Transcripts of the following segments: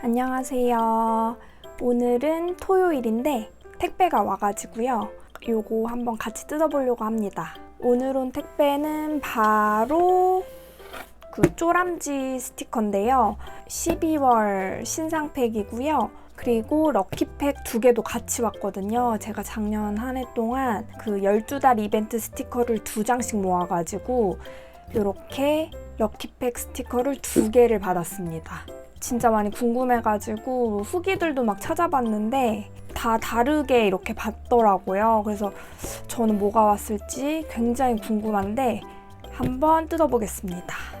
안녕하세요. 오늘은 토요일인데 택배가 와가지고요. 요거 한번 같이 뜯어보려고 합니다. 오늘 온 택배는 바로 그 쪼람지 스티커인데요. 12월 신상팩이고요. 그리고 럭키팩 두 개도 같이 왔거든요. 제가 작년 한 해 동안 그 12달 이벤트 스티커를 두 장씩 모아가지고 이렇게 럭키팩 스티커를 두 개를 받았습니다. 진짜 많이 궁금해가지고 후기들도 막 찾아봤는데 다 다르게 이렇게 받더라고요. 그래서 저는 뭐가 왔을지 굉장히 궁금한데 한번 뜯어보겠습니다.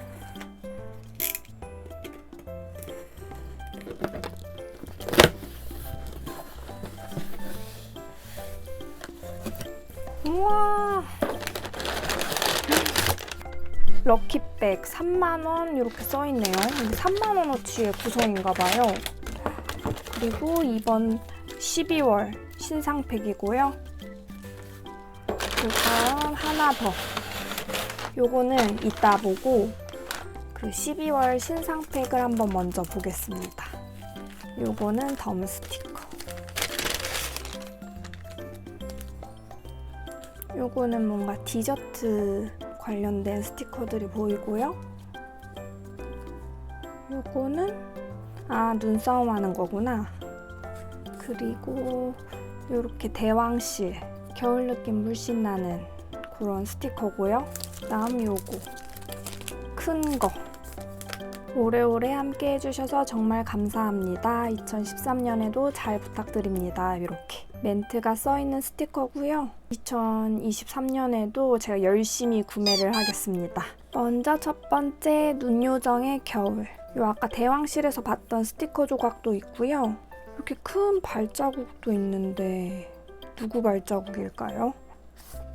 럭키 백 3만원 이렇게 써있네요. 3만원어치의 구성인가 봐요. 그리고 이번 12월 신상팩이고요. 그 다음 하나 더. 요거는 이따 보고 그 12월 신상팩을 한번 먼저 보겠습니다. 요거는 덤 스티커. 요거는 뭔가 디저트 관련된 스티커들이 보이고요. 요거는 아 눈싸움 하는 거구나. 그리고 요렇게 대왕실 겨울 느낌 물씬 나는 그런 스티커고요. 다음 요거 큰 거. 오래오래 함께 해주셔서 정말 감사합니다. 2013년에도 잘 부탁드립니다. 이렇게 멘트가 써있는 스티커고요. 2023년에도 제가 열심히 구매를 하겠습니다. 먼저 첫 번째 눈요정의 겨울. 요 아까 대왕실에서 봤던 스티커 조각도 있고요. 이렇게 큰 발자국도 있는데 누구 발자국일까요?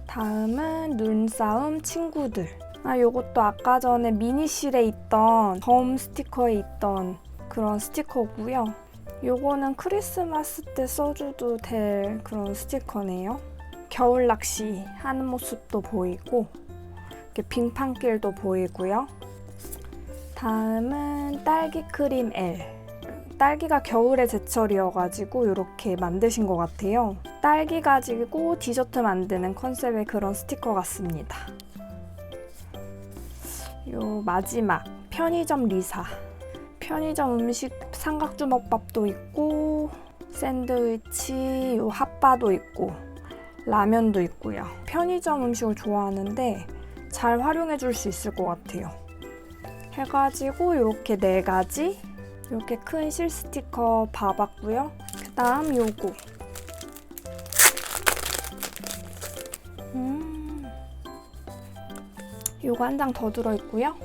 다음은 눈싸움 친구들. 아, 요것도 아까 전에 미니실에 있던 덤 스티커에 있던 그런 스티커고요. 요거는 크리스마스 때 써줘도 될 그런 스티커네요. 겨울 낚시 하는 모습도 보이고 이렇게 빙판길도 보이고요. 다음은 딸기 크림 L. 딸기가 겨울의 제철이어가지고 이렇게 만드신 것 같아요. 딸기 가지고 디저트 만드는 컨셉의 그런 스티커 같습니다. 요 마지막 편의점 리사. 편의점 음식 삼각주먹밥도 있고 샌드위치, 요 핫바도 있고 라면도 있고요. 편의점 음식을 좋아하는데 잘 활용해 줄 수 있을 것 같아요. 해가지고 이렇게 네 가지 이렇게 큰 실 스티커 봐봤고요. 그 다음 요거 음, 요거 한 장 더 들어있고요.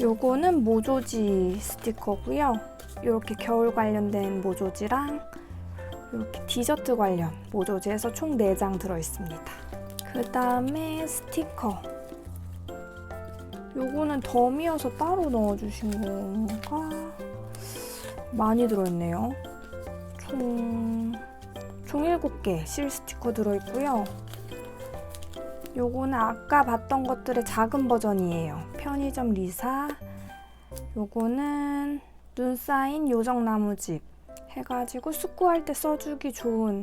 요거는 모조지 스티커고요. 이렇게 겨울 관련된 모조지랑 이렇게 디저트 관련 모조지에서 총 4장 들어있습니다. 그 다음에 스티커. 요거는 덤이어서 따로 넣어주신 건가? 많이 들어있네요. 총, 총 7개 실 스티커 들어있고요. 요거는 아까 봤던 것들의 작은 버전이에요. 편의점 리사. 요거는 눈 쌓인 요정나무집 해가지고 숙구할 때 써주기 좋은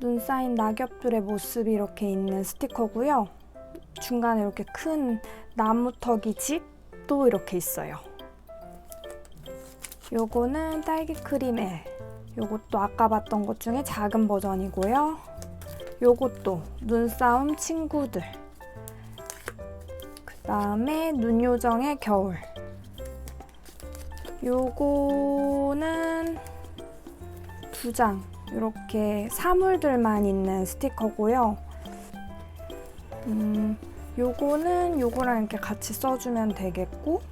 눈 쌓인 낙엽들의 모습이 이렇게 있는 스티커고요. 중간에 이렇게 큰 나무터기 집도 이렇게 있어요. 요거는 딸기 크림 L. 요것도 아까 봤던 것 중에 작은 버전이고요. 요것도 눈싸움 친구들. 그 다음에 눈요정의 겨울. 요거는 두 장. 이렇게 사물들만 있는 스티커고요. 음, 요거는 요거랑 이렇게 같이 써주면 되겠고,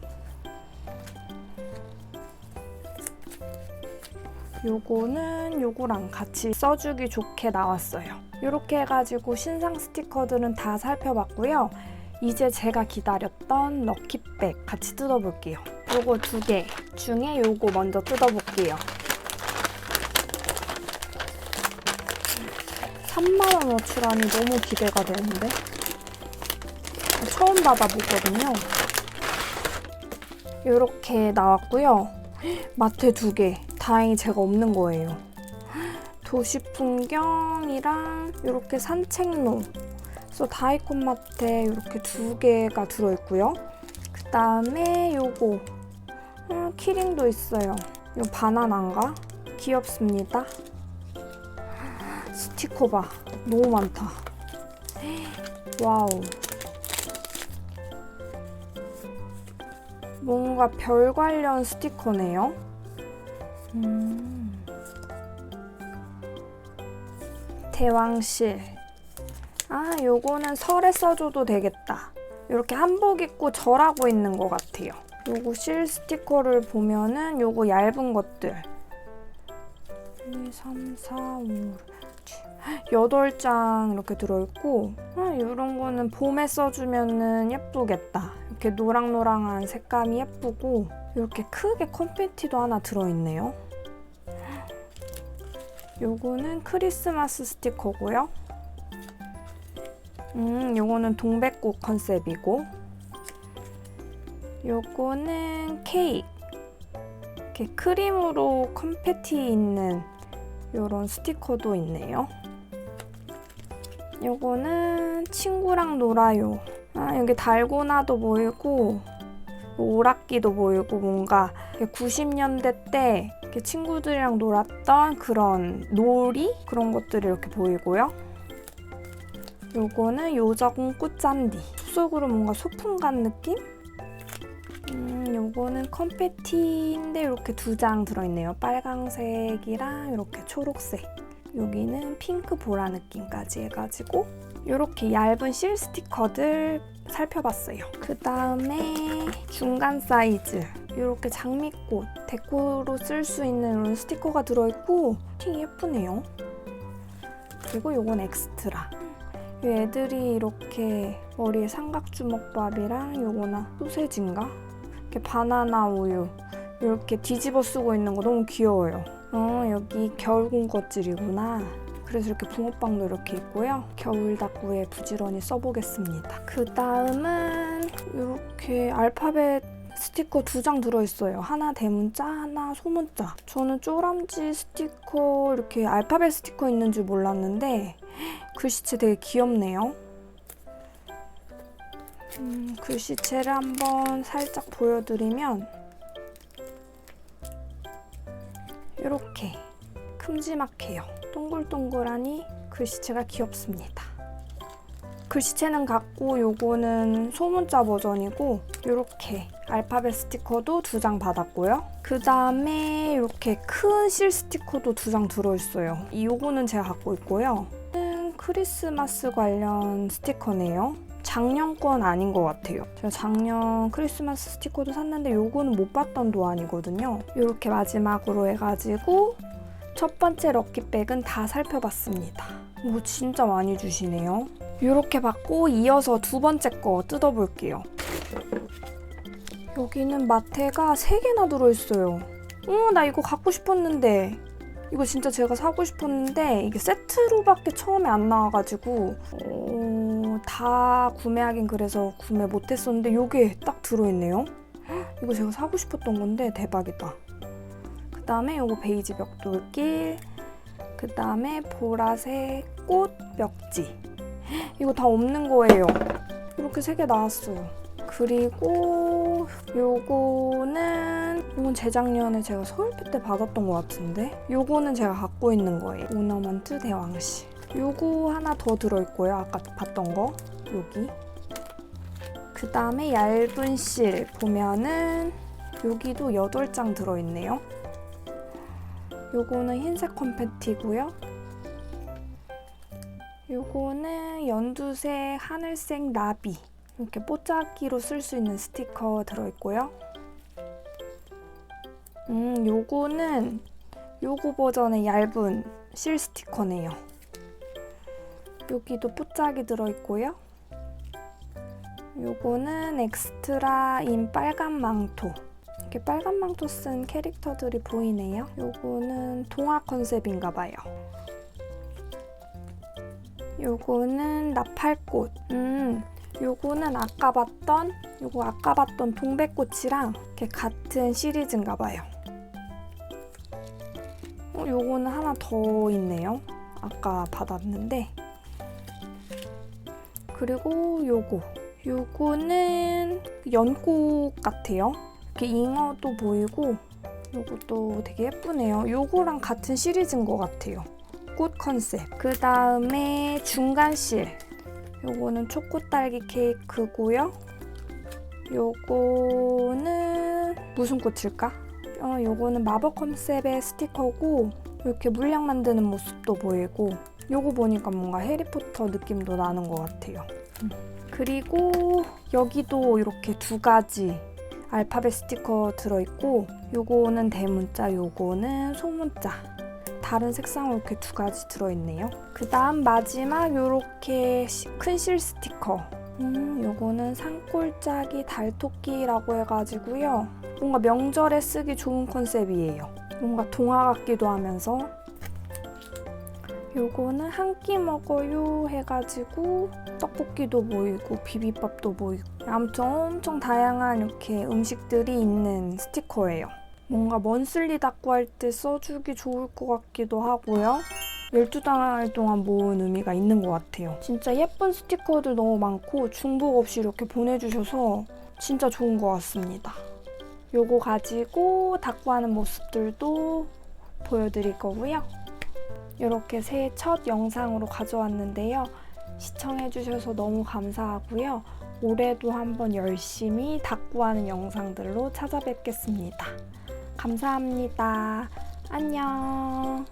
요거는 요거랑 같이 써주기 좋게 나왔어요. 이렇게 해가지고 신상 스티커들은 다 살펴봤고요. 이제 제가 기다렸던 럭키백 같이 뜯어볼게요. 요거 두 개 중에 요거 먼저 뜯어볼게요. 3만원 어치라니 너무 기대가 되는데? 처음 받아보거든요. 이렇게 나왔고요. 마트 두 개. 다행히 제가 없는 거예요. 도시 풍경이랑 이렇게 산책로. 그래서 다이콘 마트에 이렇게 두 개가 들어있고요. 그 다음에 요거. 음, 키링도 있어요. 이거 바나나인가? 귀엽습니다. 스티커 봐. 너무 많다. 와우. 뭔가 별 관련 스티커네요. 음. 대왕실. 아, 요거는 설에 써줘도 되겠다. 이렇게 한복 입고 절하고 있는 것 같아요. 요거 실 스티커를 보면은 요거 얇은 것들. 1, 2, 3, 4, 5, 8장 이렇게 들어있고 아, 이런 거는 봄에 써주면은 예쁘겠다. 이렇게 노랑노랑한 색감이 예쁘고 이렇게 크게 컴패티도 하나 들어있네요. 요거는 크리스마스 스티커고요. 음, 요거는 동백꽃 컨셉이고 요거는 케이크 이렇게 크림으로 컴패티 있는 요런 스티커도 있네요. 요거는 친구랑 놀아요. 아, 여기 달고나도 보이고 오락기도 보이고 뭔가 90년대 때 이렇게 친구들이랑 놀았던 그런 놀이 그런 것들이 이렇게 보이고요. 요거는 요정 꽃잔디. 속으로 뭔가 소품 간 느낌? 음, 요거는 컴패티인데 이렇게 두 장 들어있네요. 빨강색이랑 이렇게 초록색. 여기는 핑크 보라 느낌까지 해가지고 이렇게 얇은 실 스티커들 살펴봤어요. 그 다음에 중간 사이즈 이렇게 장미꽃 데코로 쓸 수 있는 이런 스티커가 들어있고 티 예쁘네요. 그리고 요건 엑스트라. 이 애들이 이렇게 머리에 삼각주먹밥이랑 요거나 소세지인가? 이렇게 바나나 우유 이렇게 뒤집어 쓰고 있는 거 너무 귀여워요. 어 여기 겨울 군것질이구나. 그래서 이렇게 붕어빵도 이렇게 있고요. 겨울 닭구에 부지런히 써보겠습니다. 그 다음은 이렇게 알파벳 스티커 두 장 들어있어요. 하나 대문자, 하나 소문자. 저는 쪼람지 스티커 이렇게 알파벳 스티커 있는 줄 몰랐는데 글씨체 되게 귀엽네요. 음, 글씨체를 한번 살짝 보여드리면 이렇게 큼지막해요. 동글동글하니 글씨체가 귀엽습니다. 글씨체는 같고 요거는 소문자 버전이고 이렇게 알파벳 스티커도 두 장 받았고요. 그 다음에 이렇게 큰 실 스티커도 두 장 들어있어요. 이 요거는 제가 갖고 있고요. 는 크리스마스 관련 스티커네요. 작년 건 아닌 것 같아요. 제가 작년 크리스마스 스티커도 샀는데 요거는 못 봤던 도안이거든요. 이렇게 마지막으로 해가지고 첫 번째 럭키백은 다 살펴봤습니다. 오, 진짜 많이 주시네요. 이렇게 받고 이어서 두 번째 거 뜯어볼게요. 여기는 마테가 3개나 들어있어요. 어, 나 이거 갖고 싶었는데. 이거 진짜 제가 사고 싶었는데 이게 세트로밖에 처음에 안 나와가지고 어, 다 구매하긴 그래서 구매 못했었는데 이게 딱 들어있네요. 헉, 이거 제가 사고 싶었던 건데 대박이다. 그 다음에 이거 베이지 벽돌길 그 다음에 보라색 꽃 벽지 이거 다 없는 거예요. 이렇게 세 개 나왔어요. 그리고 요거는 이건 재작년에 제가 서울표 때 받았던 것 같은데 요거는 제가 갖고 있는 거예요. 오너먼트 대왕씨. 요거 하나 더 들어있고요. 아까 봤던 거 여기. 그 다음에 얇은 실 보면은 여기도 8장 들어있네요. 요거는 흰색 컴패티고요. 요거는 연두색 하늘색 나비 이렇게 뽀짝기로 쓸 수 있는 스티커 들어있고요. 음, 요거는 요거 버전의 얇은 실 스티커네요. 여기도 뽀짝이 들어있고요. 요거는 엑스트라 인 빨간 망토. 이렇게 빨간 망토 쓴 캐릭터들이 보이네요. 요거는 동화 컨셉인가 봐요. 요거는 나팔꽃. 음, 요거는 아까 봤던 요거 아까 봤던 동백꽃이랑 이렇게 같은 시리즈인가 봐요. 어, 요거는 하나 더 있네요. 아까 받았는데. 그리고 요거. 요거는 연꽃 같아요. 이렇게 잉어도 보이고 요것도 되게 예쁘네요. 요거랑 같은 시리즈인 것 같아요. 꽃 컨셉. 그 다음에 중간실. 요거는 초코 딸기 케이크고요. 요거는 무슨 꽃일까? 어, 요거는 마법 컨셉의 스티커고 이렇게 물량 만드는 모습도 보이고 요거 보니까 뭔가 해리포터 느낌도 나는 것 같아요. 음. 그리고 여기도 이렇게 두 가지 알파벳 스티커 들어있고 요거는 대문자, 요거는 소문자 다른 색상으로 이렇게 두 가지 들어있네요. 그 다음 마지막 요렇게 시- 큰실 스티커 음, 요거는 산골짜기 달토끼라고 해가지고요. 뭔가 명절에 쓰기 좋은 컨셉이에요. 뭔가 동화 같기도 하면서 요거는 한 끼 먹어요 해가지고 떡볶이도 보이고 비빔밥도 보이고 아무튼 엄청 다양한 이렇게 음식들이 있는 스티커예요. 뭔가 먼슬리 닦고 할 때 써주기 좋을 것 같기도 하고요. 12달 동안 모은 의미가 있는 것 같아요. 진짜 예쁜 스티커들 너무 많고 중복 없이 이렇게 보내주셔서 진짜 좋은 것 같습니다. 요거 가지고 닦고 하는 모습들도 보여드릴 거고요. 이렇게 새해 첫 영상으로 가져왔는데요. 시청해주셔서 너무 감사하고요. 올해도 한번 열심히 닦고 하는 영상들로 찾아뵙겠습니다. 감사합니다. 안녕.